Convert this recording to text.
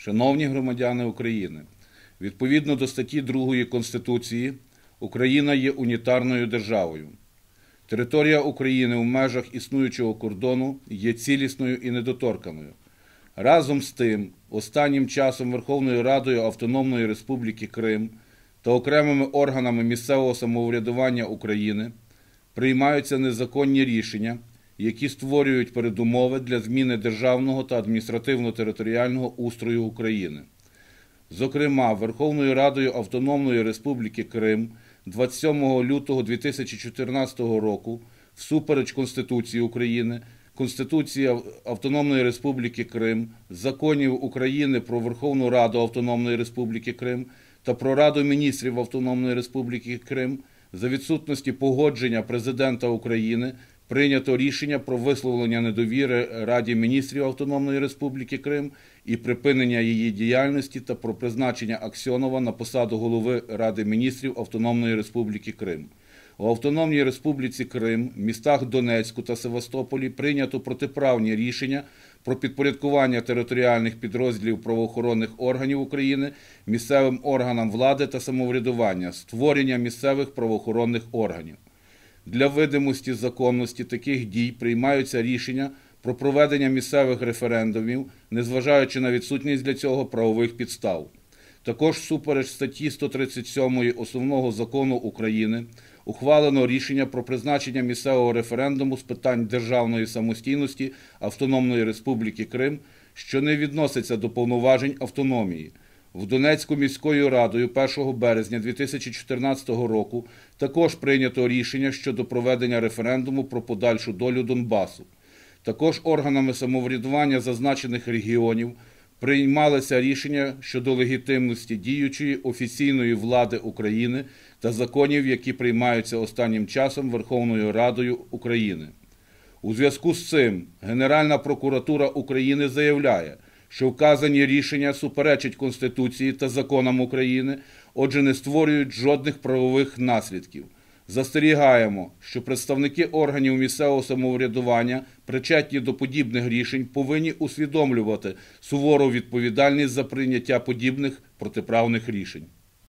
Шановні громадяни України, відповідно до статті 2 Конституції, Україна є унітарною державою. Територія України в межах існуючого кордону є цілісною і недоторканою. Разом з тим, останнім часом Верховною Радою Автономної Республіки Крим та окремими органами місцевого самоврядування України приймаються незаконні рішення, які створюють передумови для зміни державного та адміністративно-територіального устрою України. Зокрема, Верховною Радою Автономної Республіки Крим 27 лютого 2014 року, всупереч Конституції України, Конституції Автономної Республіки Крим, законів України про Верховну Раду Автономної Республіки Крим та про Раду міністрів Автономної Республіки Крим за відсутності погодження Президента України прийнято рішення про висловлення недовіри Раді міністрів Автономної Республіки Крим і припинення її діяльності та про призначення Аксьонова на посаду голови Ради міністрів Автономної Республіки Крим. У Автономній Республіці Крим, містах Донецьку та Севастополі прийнято протиправні рішення про підпорядкування територіальних підрозділів правоохоронних органів України місцевим органам влади та самоврядування, створення місцевих правоохоронних органів. Для видимості законності таких дій приймаються рішення про проведення місцевих референдумів, незважаючи на відсутність для цього правових підстав. Також супереч статті 137 Основного закону України ухвалено рішення про призначення місцевого референдуму з питань державної самостійності Автономної Республіки Крим, що не відноситься до повноважень автономії. В Донецьку міською радою 1 березня 2014 року також прийнято рішення щодо проведення референдуму про подальшу долю Донбасу. Також органами самоврядування зазначених регіонів приймалися рішення щодо легітимності діючої офіційної влади України та законів, які приймаються останнім часом Верховною Радою України. У зв'язку з цим Генеральна прокуратура України заявляє, що вказані рішення суперечать Конституції та законам України, отже, не створюють жодних правових наслідків. Застерігаємо, що представники органів місцевого самоврядування, причетні до подібних рішень, повинні усвідомлювати сувору відповідальність за прийняття подібних протиправних рішень.